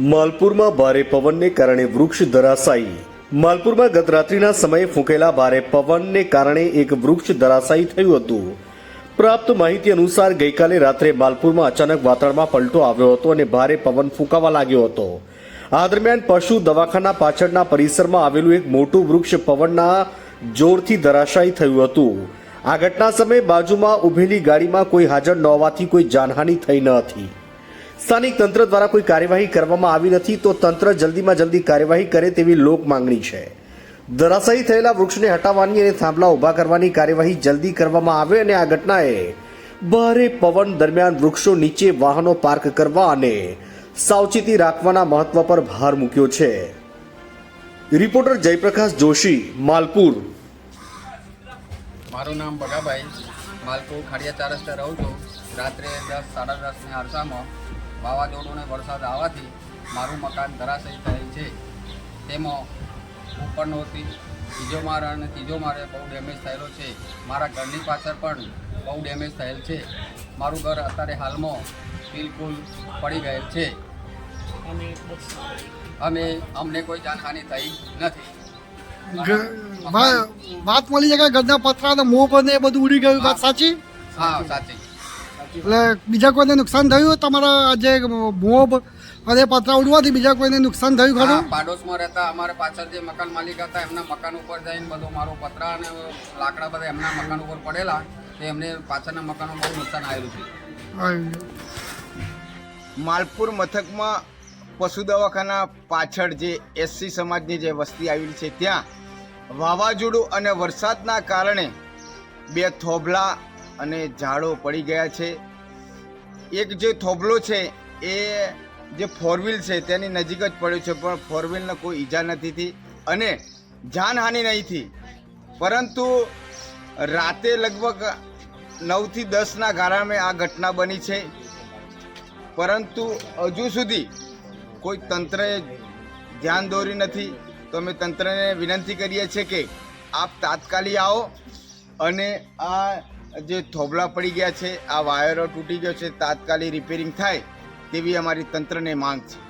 માલપુરમાં ભારે પવનને કારણે વૃક્ષ ધરાશાયી. માલપુરમાં ગત રાત્રિના સમયે ફૂંકેલા ભારે પવનને કારણે એક વૃક્ષ ધરાશાયી થયું હતું. પ્રાપ્ત માહિતી અનુસાર ગઈકાલે રાત્રે માલપુરમાં અચાનક વાતાવરણમાં પલટો આવ્યો હતો અને ભારે પવન ફૂંકાવા લાગ્યો હતો. આ દરમિયાન પશુ દવાખાના પાછળના પરિસરમાં આવેલું એક મોટું વૃક્ષ પવનના જોરથી ધરાશાયી થયું હતું. આ ઘટના સમયે બાજુમાં ઊભેલી ગાડીમાં કોઈ હાજર ન હોવાથી કોઈ જાનહાનિ થઈ ન હતી. સ્થાનિક તંત્ર દ્વારા કોઈ કાર્યવાહી કરવામાં આવી નથી તો તંત્ર જલ્દીમાં જલ્દી કાર્યવાહી કરે તેવી લોક માંગણી છે. ધરાશાયી થયેલા વૃક્ષને હટાવવાની અને થાંભલા ઊભા કરવાની કાર્યવાહી જલ્દી કરવામાં આવે અને આ ઘટનાએ ભારે પવન દરમિયાન વૃક્ષો નીચે વાહનો પાર્ક કરવા અને સાવચેતી રાખવાના મહત્વ પર ભાર મૂક્યો છે. રિપોર્ટર જયપ્રકાશ જોશી, માલપુર. મારું નામ બગાભાઈ. માલપુર ખાડિયા ચાર રહું છું. રાત્રે દસ, સાડા દસની આરસામાં વાવાઝોડું ને વરસાદ આવવાથી મારું મકાન ધરાશયી થયેલ છે. તેમાં ઉપરનો ત્રીજો માળ અને ત્રીજો માળે બહુ ડેમેજ થયેલો છે. મારા ઘરની પાછળ પણ બહુ ડેમેજ થયેલ છે. મારું ઘર અત્યારે હાલમાં બિલકુલ પડી ગયેલ છે. અમે અમને કોઈ જાનહાની થઈ નથી. વાત મળી છે કે ગદના પતરા મોં પર ને એ બધું ઉડી ગયું. વાત સાચી? હા સાચી. એટલે બીજા કોઈને નુકસાન થયું તમારા જે મોબ અને પતરા ઉડવાથી બીજા કોઈને નુકસાન થયું ખરું? પાડોશમાં રહેતા અમારે પાછળ જે મકાન માલિક હતા એમના મકાન ઉપર જઈને બધું મારો પતરા અને લાકડા બધા એમના મકાન ઉપર પડેલા તે એમને પાછળના મકાનો બહુ નુકસાન આવેલું છે. માલપુર મથકમાં પશુ દવાખાના પાછળ જે એસસી સમાજની જે વસ્તી આવેલી છે ત્યાં વાવાઝોડું અને વરસાદના કારણે બે થોભલા અને ઝાડો પડી ગયા છે. એક જે થોભલો છે, એ જે ફોરવ્હીલ છે, તેની નજીક જ પડ્યો છે, પણ ફોરવ્હીલને કોઈ ઈજા નથી થઈ અને જાનહાનિ નહીં થઈ. પરંતુ રાતે લગભગ નવથી દસના ગાળામાં આ ઘટના બની છે. પરંતુ હજુ સુધી કોઈ તંત્રએ ધ્યાન દોરી નથી. તો અમે તંત્રને વિનંતી કરીએ છીએ કે આપ તાત્કાલિક આવો અને આ જે થોભલા પડી ગયા છે, આ વાયરો તૂટી ગયો છે, તાત્કાલિક રિપેરિંગ થાય તેવી અમારી તંત્રને માંગ છે.